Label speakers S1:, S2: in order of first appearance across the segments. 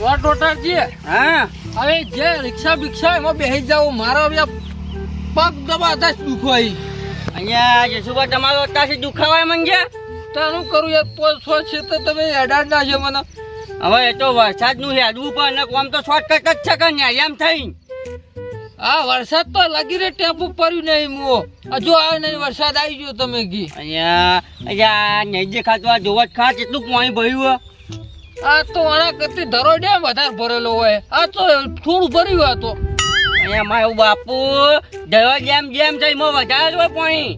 S1: તો ટોટાજી
S2: હા.
S1: હવે જે રિક્ષા બિક્ષા એમાં બેસી જાવ મારો હવે પગ દબાતા જ દુખો આવી
S2: અહીંયા જસુભા તમારો અત્યારથી દુખાવાય મંગ્યા
S1: તો શું કરું યાર પોચ છે તો તમે અડાડ ના છે મને.
S2: હવે એ તો વરસાદનું હેડવું પણ આમ તો શોર્ટકટ જ છે કે ન્યાયામ થઈ
S1: આ વરસાદ તો લાગી રે ટેમ્પુ પડ્યું નહીં મો હજુ આવે નહીં વરસાદ આવી ગયો તમે કી
S2: અહીંયા અહીંયા નહીં દેખાતું આ જોવા જ ખાસ એટલું પાણી ભર્યું હે.
S1: આ તો આના કરતી ધરો ડે વધારે ભરેલો હોય. આ તો થોડું ભર્યું આ તો.
S2: અહીંયા મારું બાપુ દવા જેમ જેમ થઈ એમાં વધારે હોય પાણી.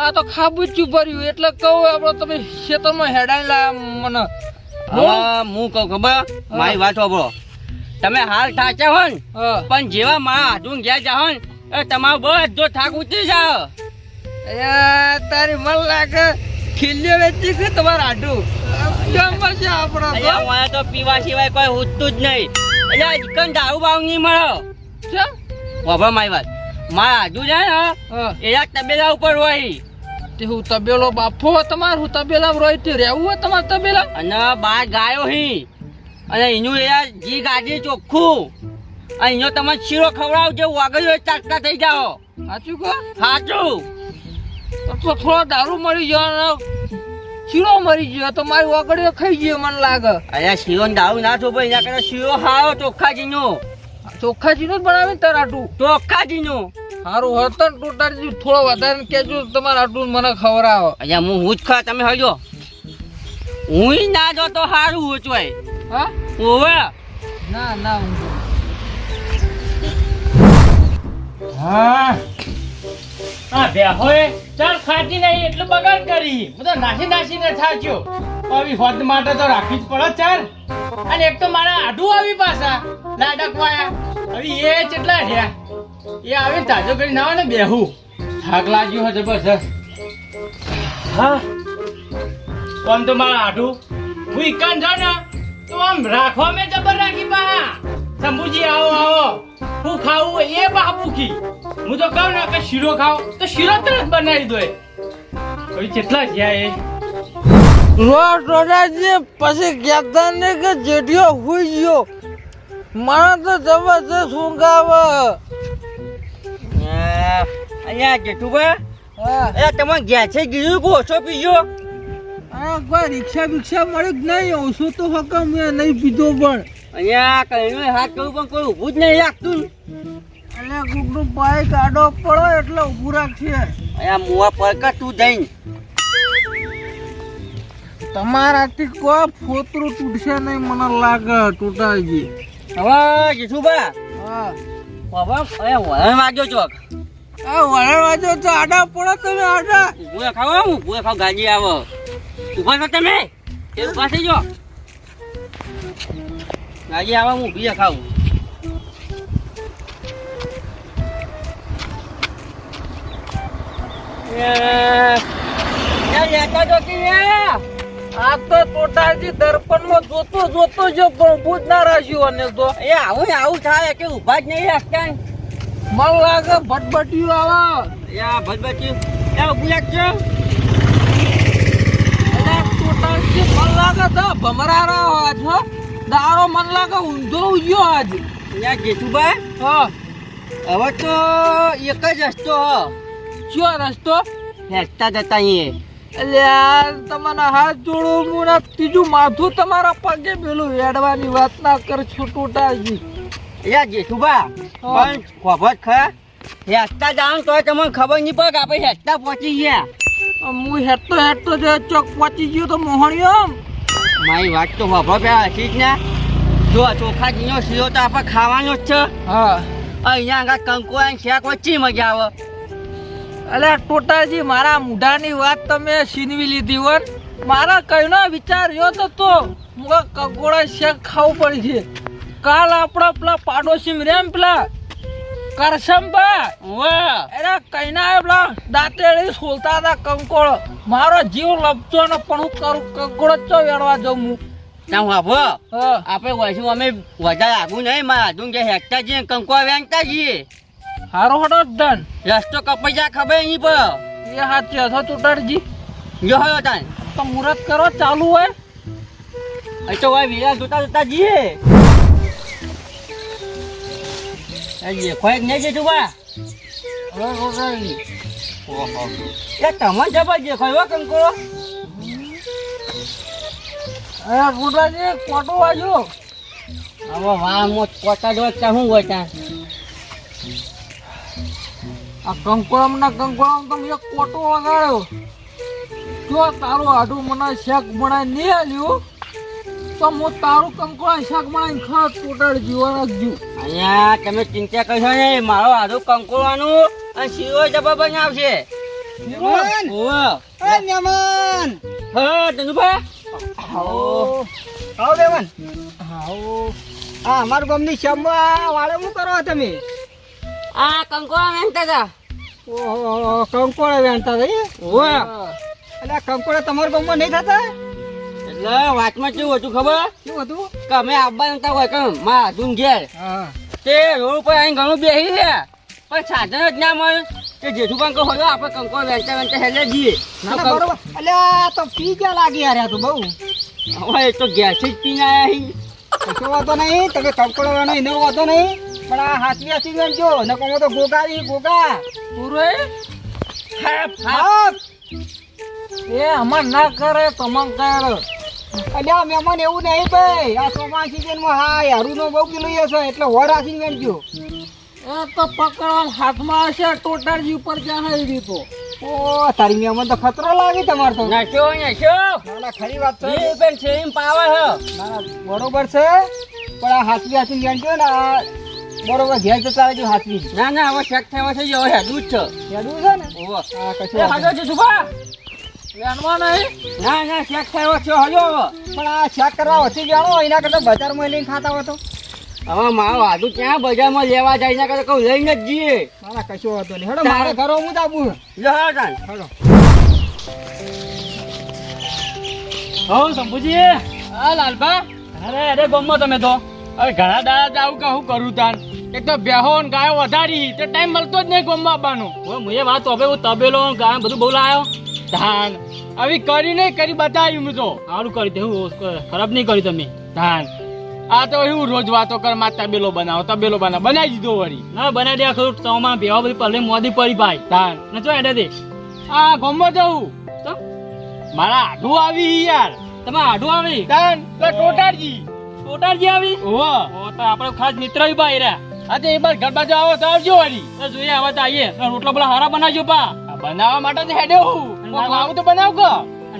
S1: આ તો ખાબુચ્યું ભર્યું એટલે કહું આપણે તમે ખેતરમાં હેડાઈ લા મને.
S2: હા હું કહું ખબર? મારી વાત સાંભળો. તમે હાલ થાચા હો. ને પણ જેવા માં હાથું ગયા જાઓ ને એ તમારો બધો થાક ઉતરી
S1: જાઓ તારી મન લાગે ખીલ્યો વેચી કે તમારે કેમ છે આપણા તો?
S2: પીવા સિવાય કોઈ ઉઠતું જ નહીં. અહીંયા ચિકન દારૂ બાવ નહીં મળે? વાપરો મારી વાત. મારા આજુ છે ને
S1: એ
S2: એના તબેલા ઉપર હોય.
S1: તે હું તબેલો બાપો તમાર હું તબેલા રોય તે રહેવું હોય તમારે તબેલા?
S2: અને બાર ગાયો હી. અને એનું એ જી ગાડી ચોખ્ખું. અને એનો તમે શીરો ખવડાવજો વાગડ્યો હોય ચાટકા થઈ જાઓ.
S1: સાચું કહો?
S2: સાચું.
S1: તો થોડો દારૂ મળી ગયો ચીડો મરી ગયો. તો મારી ઓગળીઓ ખાઈ ગયો મને લાગે.
S2: અરે શીરો ને દારૂ ના છો ભાઈ એના કરતા શીરો હારો ચોખ્ખાજીનો
S1: ચોખ્ખા નું જ બનાવી તરાટું
S2: ચોખ્ખાજીનો
S1: સારું હતું ને ટોટાજી થોડો વધારે કેજો તમારે આટલું મને ખબર આવે.
S2: અહીંયા હું હું જ ખા તમે હજો હું ના જો તો સારું હોચવાય
S1: હા?
S2: ઓવે.
S1: ના ના હું
S3: હા. હા, ભેહોએ ચાલ ખાતી નહીં એટલું બગાડ કરી. હું તો નાસી નાસીને થાચ્યો આવી હોદ માટે તો રાખવી જ પડે, ચાલ. અને એક તો મારા આઢું આવી પાછા લાડક વાયા હવે એ કેટલા રહ્યા? એ આવી તાજો કરી ના ને બેહું. થાક લાગ્યો હોય જબરજસ્ત હા? પણ તો મારા આઢું હું ઇકાન જાઉં ને, તો આમ રાખવા મેં જબર રાખી પા શંભુજી આવો આવો. હું ખાવું એ બા ભૂખી. હું તો કહું ને કે શીરો ખાવ તો શીરો તરત બનાવી દો હવે કેટલા થયા એ?
S1: રોજ રોજાજી પછી કહેતા ને કે જેઠિયો હુઈ ગયો. મને તો જબરજસ્ત ઊંઘ આવે.
S2: અહીંયા જેઠુભાઈ
S1: હા.
S2: એ તમે ગયા છે ગીરું કો ઓછો પીજો
S1: આ કોઈ રિક્ષા બિક્ષા મળે જ નહીં. ઓછું તો હકમ મેં નહીં પીધો પણ.
S2: અહીંયા કઈ હાથ કરું પણ કોઈ ઊભું જ નહીં રાખતું.
S1: એટલે કોકનું બાઈક આડો પડો એટલે ઊભું રાખશે
S2: અહીંયા મુવા પર તું જઈને?
S1: તમારાથી કો ફોતરું તૂટશે નહીં મને લાગે તૂટાજી
S2: હવે જેઠુભા
S1: હા.
S2: બાબા અહીંયા વરણ વાગ્યો ચોક
S1: આ વરણ વાજો તો આડા પડો તમે આડા.
S2: ઊભું ખાવ ભૂએ ખાવ ગાજી આવો. ઊભા છો તમે? એ ઊભા થઈ ગાડી આવો હું ભીએ ખાવું.
S1: આ તો દર્પણમાં જોતો જોતો જો પણ ભૂત ના રાખ્યું અને તો
S2: એ આવું આવું થાય કે ઊભા જ નહીં રાખતા
S1: મન લાગે ભટભટિયું આવે
S2: યા ભગવતી એ રાખજો
S1: એટલે ટોટાજી મન લાગે તો ભમરારા આજ હો દારો મન લાગે ઊંધો ઉગ્યો આજ
S2: અહીંયા જેઠુભાઈ
S1: હા
S2: હવે તો એક જ રસ્તો હ
S1: કયો રસ્તો?
S2: હેસતા જતા અહીંયા
S1: એટલે યાર તમારા હાથ જોડું હું ત્રીજું માથું તમારા પગે પેલું વેડવાની વાત ના કર છૂટુટાજી.
S2: યા જેઠુભા. પણ ખબર ખરા. હેસતા જાણ તો તમને ખબર નહીં પડે કે આપણે હેસતા પહોંચી ગયા.
S1: હું હેઠતો હેઠતો જે ચોક પહોંચી ગયો તો મોહણીઓ
S2: મારી વાત તો ખબર પેલા હતી જ ને. જો ચોખા જીનો સીધો તો આપણે ખાવાનો જ છે.
S1: હા.
S2: અહીંયા આગળ કંકુઆ શેક વચ્ચે મજા આવે.
S1: અલે ટોટાજી મારા મુઢાની વાત તમે છીનવી લીધી હોય મારા કઈનો વિચાર રહ્યો તો તો કગોળા શેક ખાવું પડશે કાલ આપણા પેલા પાડોશી રેમ પેલા કરશમબા
S2: વાહ
S1: અરે કઈના પેલા દાંતેડી સોલતા હતા કંકોળ. મારો જીવ લપચો ને પણ હું કરું કંકોળ જ વેડવા જાઉં હું.
S2: વાપરો
S1: હા
S2: આપણે વસું અમે વધારે આગું નહીં મારા હાથું જે હેકતા જઈએ કંકો વેંકતા જઈએ
S1: હારો હડો ધન.
S2: રસ્તો કપાઈ જાય ખબર નહીં પડે
S1: એ છે હતો ટોટાજી
S2: જો હોય તાન.
S1: તો મુહૂર્ત કરો ચાલુ હોય.
S2: અહીં તો ભાઈ વિરા જોતા જોતા જઈએ એ દેખાય જ નહીં
S1: હવે ટોટાજી
S2: ઓહો. એ તમને જબર દેખાય હો કંકોળો
S1: અરે ટોટાજી કોટો વાજો
S2: હવે વાહ મોત કોટા જો શું હોય ત્યાં
S1: આ કંકોળમ ના કંકોળમ તમે એક કોટો વગાડ્યો. જો તારું આડું મને શેક બનાવી નહીં આવ્યું તો હું તારું કંકોળા શાક બનાવીને ખાસ ટોટાળ જીવન રાખજો.
S2: અહીંયા તમે ચિંતા કરશો ને મારો આધું કંકોળવાનું અને શીરો જબા બની આવશે.
S3: મહેમાન
S2: હા ધનુભા.
S3: આવો. આવો દેવન આવો. આ અમારા ગમની શંભા વાળે શું કરો તમે?
S2: આ કંકોળા વેચતા હતા.
S3: ઓહો કંકોડા વેણતા હતા
S2: ઓહો.
S3: એટલે આ કંકોડા તમારા ગામમાં નહીં થતા?
S2: એટલે વાતમાં કેવું હતું ખબર?
S3: શું હતું?
S2: કે અમે આવવા નતા હોય કેમ? માં આધુન ઘેર. તે રોડ ઉપર અહીં ઘણું બેસી રહ્યા પણ સાધન જ ના મળે. તે જેઠું કંકો હોય આપણે કંકો વેચતા વેચતા હેલે જઈએ.
S3: એટલે તો પી ગયા લાગી યાર તો બહુ?
S2: હવે તો ઘેરથી જ પીને આવ્યા
S3: કશો વાંધો નહીં. તમે કંકોડો વેણો એનો વાંધો નહીં. પણ આ હાથવી હાથવી વેણજો ન કહો તો ગોગારી ગોગા.
S1: પૂરો એ અમાર ના કરે તમામ કર
S3: અલ્યા મહેમાન એવું નહીં ભાઈ. આ ચોમાસા સિઝનમાં હા હારું નો બહુ કિલો છે એટલે વડા થી વેણજો
S1: એ તો પકડવા હાથમાં હશે ટોટાજી ઉપર ક્યાં આવી દીધો
S3: ઓ તારી મહેમાન તો ખતરો લાગી તમાર તો. ના
S2: શું અહીંયા શું?
S3: ના, ખરી વાત છે
S2: એ પેન શેરીમ પાવે હ.
S3: ના ના, બરોબર છે. પણ આ હાથી હાથી વેણજો ને આ બરોબર ઘેર જતા રહેજો હાથવી
S2: ના ના હવે શેક થવા થઈ ગયો હે દૂધ છે.
S3: યાદું છે ને?
S2: ઓહો.
S3: આ કશું
S2: હાજો જેઠું
S1: નહીં.
S2: ના ના શેક થયો છે હજો હવે.
S3: પણ આ શેક કરવા જાણો એના કરતા બજારમાં લઈને ખાતા હોય તો?
S2: હવે મારો આદુ ક્યાં બજારમાં લેવા જાય એના કરતા કહું લઈને જ જઈએ.
S3: ના ના હતો નહીં. હેડો મારા ઘરો હું જ આવું
S2: લો હા
S3: હેડો.
S4: હો શંભુજી.
S3: હા લાલભા.
S4: અરે અરે ગમો તમે તો.
S3: અરે ઘણા દાડા આવું કે હું કરું તાન એક તો બેહો ને ગાયો વધારી તે ટાઈમ મળતો જ નહીં ગોમ આવવાનું.
S4: હવે મુએ વાત હવે હું તબેલો ગાય બધું બહુ લાયો.
S3: ધાન આવી કરી નહીં કરી બતાવ્યું મેં તો.
S4: સારું કરી દે હું ખરાબ નહીં કરી તમે.
S3: ધાન આ તો હું રોજ વાતો કરમાં તબેલો બનાવો તબેલો બનાવો બનાવી દીધો વળી.
S4: ના બનાવી દે ખરું તો માં બેહો બધી પલ્લે મોદી પડી ભાઈ.
S3: ધાન
S4: ને જો એડે દે.
S3: આ ગમવા જવું
S4: તો?
S3: મારા આઢું આવી યાર.
S4: તમે આઢું આવી?
S3: ધાન તો ટોટારજી
S4: ટોટારજી આવી?
S3: ઓહો.
S4: ઓ તો આપણો ખાસ મિત્ર ય ભાઈ રહ્યા.
S3: આજે એ વાર ઘર બાજુ આવો તો આવજો વાળી.
S4: તો જોઈએ આવા તો આવીએ. રોટલો બોલા હારા બનાવજો પા.
S3: બનાવવા માટે જ હેડ્યો હું. લાવું તો બનાવ કો.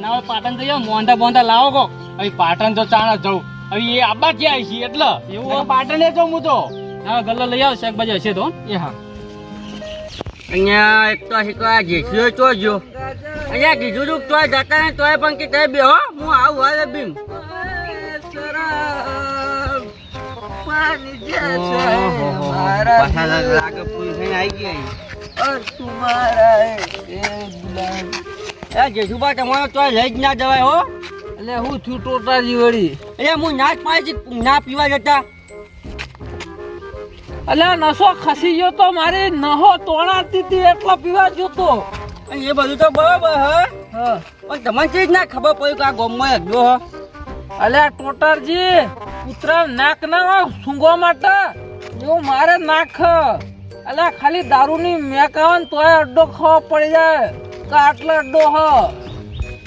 S4: ના હવે પાટણ જઈએ મોંધા બોંધા લાવો કો
S3: હવે પાટણ તો ચાણા જવું. હવે એ આબા ક્યાં આવી છે એટલે?
S4: એવું?
S3: પાટણ એ જઉં હું તો.
S4: હા ગલ્લો લઈ આવ શાકભાજી હશે તો
S3: એ હા.
S2: અહીંયા એક તો શીખવા જેઠીઓ તો જો અહીંયા કીધું તું તોય જતા ને તોય પણ કે તે બેહો. હું આવું હવે બીમ. તમારો તોય લઈ જ ના જવાય હો.
S1: એટલે હું છું ટોટાજી વળી.
S2: એટલે હું ના જ પાડી ના પીવા જતા.
S1: એટલે નસો ખસી ગયો તો મારી નહો તોણા હતી એટલો પીવા જોતો
S2: એ બધું તો બરોબર હ.
S1: હા.
S2: પણ તમને ચીજ ના ખબર પડી કે આ ગોમમાં અગલો હ?
S1: અલ્યા ટોટરજી કૂતરા નાક ના હોય સૂંઘવા માટે? એવું મારે નાખ અલ્યા ખાલી દારૂની મેક આવે ને તોય અડ્ડો ખાવા પડી જાય. કે આટલો અડ્ડો હ.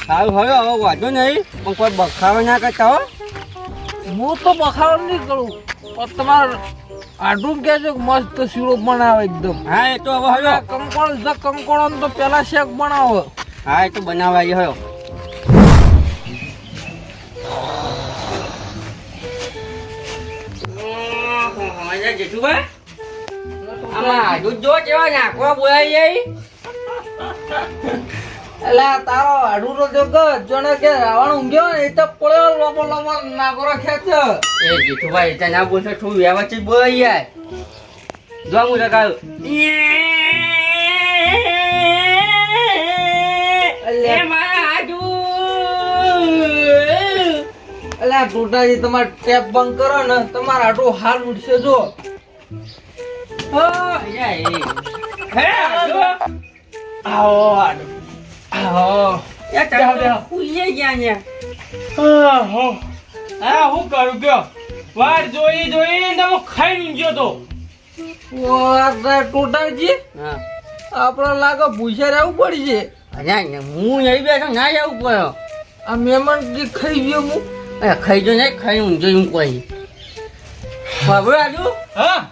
S2: સારું હવે હવે વાંધો નહીં પણ કોઈ બખાડો ના કરતા હો.
S1: હું તો બખાડો નહીં કરું પણ તમારે આડું કે છે મસ્ત શીરો બનાવે એકદમ.
S2: હા એ તો હવે હવે.
S1: જ કંકોળો તો પેલા શેક બનાવો.
S2: હા એ તો બનાવાય આવી જેઠુભાઈ આમાં દૂધ જો કેવા નાખવા બોલાઈ જાય
S1: એટલે તારો આડું તો જો જોને કે રાવણ ઊંઘ્યો ને એ તો પડ્યો લોબો લોબો નાગરો ખેંચ.
S2: એ જેઠુભાઈ ત્યાં ના બોલશો થોડું વ્યવસ્થિત બોલાઈ યાર. જો હું હાડું
S1: એટલે આ ટોટાજી તમારે ટેપ બંધ કરો ને તમારા આટલું હાલ ઉઠશે જો. હા.
S2: ગયા
S3: કરું કયો વાટ જોઈ જોઈ ને હું ખાઈ ઊંઘ્યો તો
S1: ટોટાજી આપણે લાગે ભૂસા રહેવું પડી છે
S2: હું નહીં બેઠો ના જવું પડ્યો
S1: આ મહેમાન જે ખાઈ ગયો હું
S2: ખાઈ જો નહીં ખાઈ ઊંઘો હું કોઈ ખબર આજુ
S3: હા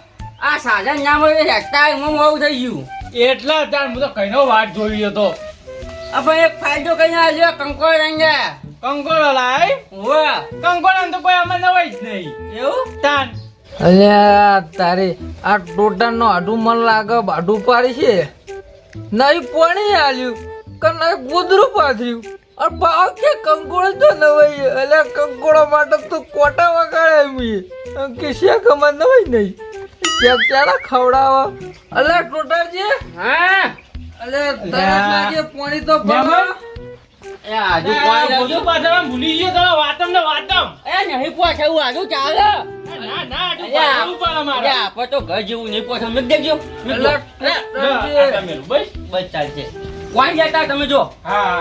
S2: આ સાધન ના મળે હેકતા એમાં આવું થઈ ગયું.
S3: એટલા તાર હું તો કઈનો વાટ જોઈ હતો
S2: આપણે એક ફાયદો કઈ આવ્યો કંકોળ રંગે.
S3: કંકોળ લાય
S2: વાહ
S3: કંકોળ તો કોઈ આમાં નવાઈ જ નહીં.
S2: એવું?
S3: તાન.
S1: અલ્યા તારે આ ટોટાનો આડું મન લાગે બાડું પાડી છે. નહીં પાણી આલ્યું કને નહીં ગોદરું પાથર્યું. અને ભાવ કે કંકોળ તો નવાઈ અલ્યા કંકોળો માટે તો કોટા વગાડે મી કે શેક અમાર નવાઈ નહીં. ક્યારે ખવડાવો? અલે ટોટાજી
S2: હા.
S1: અલે તરસ લાગે પાણી તો. ભરો
S2: એ આજુ
S3: બધું પાછળ ભૂલી ગયો તો વાતમ ને વાતમ.
S2: એ નહીં પહોંચાવું આજુ ચાલે.
S3: ના ના
S2: તો ઘર જેવું નહીં મેં દેખજો
S3: તમે બસ.
S2: બસ ચાલશે. કોણ જતા તમે જો?
S3: હા.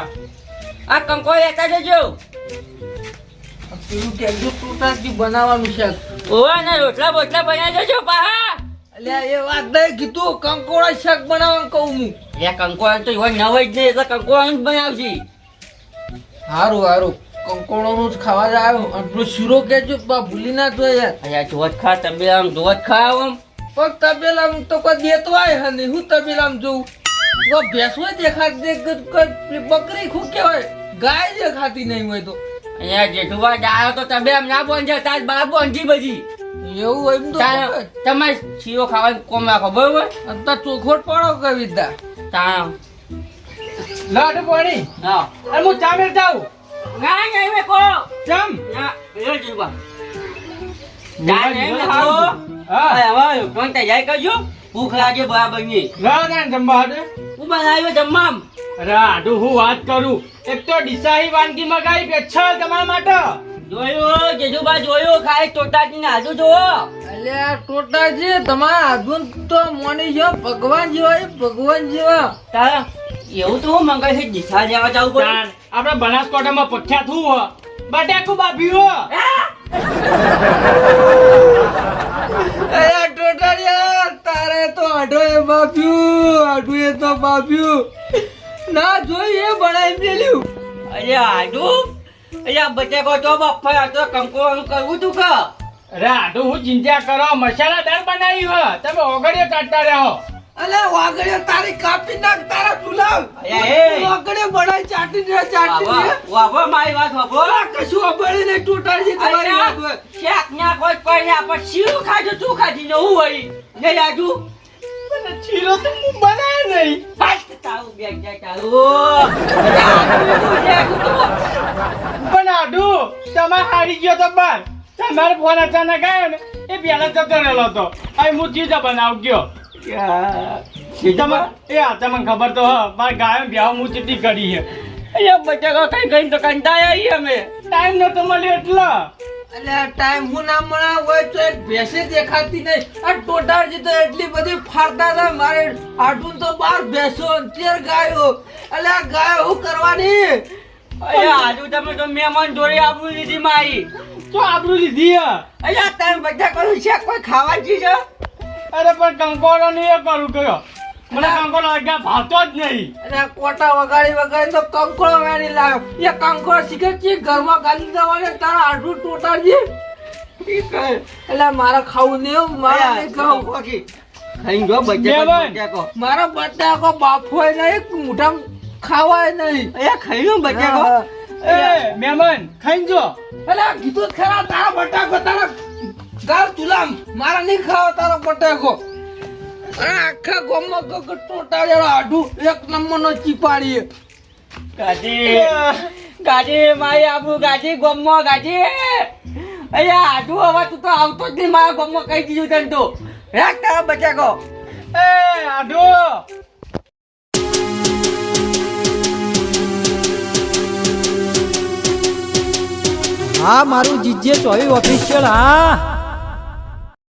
S2: આ કંકોળ લેતા જજો
S1: પેલું કેજો ટોટાજી બનાવવાનું છે.
S2: ઓવા ને રોટલા બોટલા બનાવી દેજો પાહા.
S1: અલ્યા એ વાત નહીં કીધું. કંકોળા શાક બનાવવાનું કહું હું.
S2: એ તો એવા નવાઈ જ નહીં એટલે બનાવશે
S1: સારું હારું કંકોળો જ ખાવા જ આવ્યો અને પેલો શીરો કેજો બા ભૂલી ના તો યાર.
S2: અલ્યા જોત ખા તમે આમ જોત ખા આમ.
S1: પણ તબેલામાં તો કોઈ દેતો આય હે નહીં. હું તબેલામ જોઉં. ભેંસો દેખાતી દે બકરી શું કહેવાય? ગાય દેખાતી નહીં હોય તો.
S2: અહીંયા જેઠુબા ડાયો તો તમે આમ ના બોંજે તાર બા બોંજી બધી.
S1: એવું હોય એમ તો
S2: તમારે શીરો ખાવાનું કોમ રાખો બરોબર?
S1: અને ચોખોટ પડો કવિતા.
S2: તા
S3: લાડ પાણી.
S2: હા.
S3: અરે હું ચા મેળ જાઉં.
S2: ના નહીં એમે કહો.
S3: ચમ.
S2: ના એ જીવા ચા નહીં ખાઓ
S3: હા.
S2: હવે કોણ તૈયાર કરજો. ભૂખ લાગે બરાબરની ના
S3: ના જમવા દે
S2: હું બનાવ્યો જમવામ?
S3: અરે આડું હું વાત કરું? એક તો ડીસાહી વાનગી મગાવી પેછલ તમારા માટે.
S2: જોયું જેઠુબા જોયું ખાય ટોટાજી ને હાજુ જોવો
S1: અલ્યા ટોટાજી તમારા તો મોની જેવા ભગવાન જેવા ભગવાન જેવા.
S2: તાર એવું તો હું મંગાઈ છે દિશા જવા જવું
S3: તાન આપણે બનાસકાંઠામાં પથ્યા થું હો. બટાકુ બાફ્યું હો.
S1: અલ્યા ટોટાજી તારે તો આઢો એ બાપ્યું આઢું એ તો બાપ્યું ના જોઈ એ બનાવી મેલ્યું.
S2: અરે આડુ અરે બચેકો તો બફા તો કંકોણ કરવું તું કે?
S3: અરે આડુ હું ચિંતા કરો મસાલાદાર બનાવી હો. તમે ઓગળીઓ કાઢતા રહો.
S1: અલે વાગડે તારી કાપી નાખ તારા
S2: ચૂલા એ.
S1: વાગડે બનાવી ચાટી દે ચાટી દે
S2: વાવા વાવા મારી વાત વાવો
S1: આ કશું અબળી નહીં ટોટાડી તમારી વાત.
S2: શાક ના કોઈ કોઈ આપણે શીરું ખાજો તું ખાધી ને હું વળી? ને આજુ
S3: અને ચીરો તો હું બનાવે નહીં.
S2: હાથ biar dia tahu.
S3: પણ આડુ તમે હારી ગયો તો બાર. તમારો ફોન અચાનક આવ્યો ને એ પેલા જતો રહેલો હતો. અહીં હું ચીજ બનાવ ગયો. તમે એ આ તમને ખબર તો હા મારે ગાયો બ્યાહ હું ચીટી કરી છે
S2: અહીંયા બચેકો કઈ કઈ તો કંટાળ્યા છીએ અમે.
S3: ટાઈમ નતો મળ્યો એટલો.
S1: અલે આ ટાઈમ હું ના મળ્યા હોય તો એક ભેંસે દેખાતી નહીં. આ ટોટાડી તો એટલી બધી ફાડતા હતા મારે આટું તો બાર ભેંસો ને તેર ગાયો. અલે આ ગાયો શું કરવાની?
S2: અહીંયા આજુ તમે તો મહેમાન જોડે આબરૂ લીધી મારી.
S3: તો આબરૂ લીધી હે?
S2: અહીંયા તમે બધા કરું છે કોઈ ખાવા જી છે?
S3: અરે પણ કંકોડો નહીં એ કરું કયો? મને કંકોડો આગળ ભાવતો જ નહીં.
S1: અને કોટા વગાડી વગાડી તો કંકોડ વેણી લાવ એ કંકોડ શીખે છે ઘરમાં ગાંધી દેવાને તારા આટું ટોટાડજે એટલે મારે ખાવું નહીં હો, મારે નહીં ખાવું.
S2: ખાઈ ગયો. બચેકો
S1: મારો બટાકો બાફોય નહીં મોઢામાં ખાવાય નહીં.
S2: એ ખાઈ ગયો બચેકો.
S3: એ મેમન ખાઈ જો.
S1: એટલે કીધું ખરા તારા બટાકો તારા ગાર ચૂલામ. મારા નહીં ખાવા તારો બટાકો. આખા ગામમાં ગગર ટોટાડેલો આઢું એક નંબરનો ચીપાડીએ.
S2: ગાજી ગાજી મારી આબુ ગાજી ગમો ગાજી. અયા આઢું હવે તું તો આવતો જ નહીં મારા ગમો કહી દીધું તને તો. રાખ તારા બચેકો
S3: એ આઢું.
S5: હા મારું જીજે ચોવી ઓફિશિયલ હા.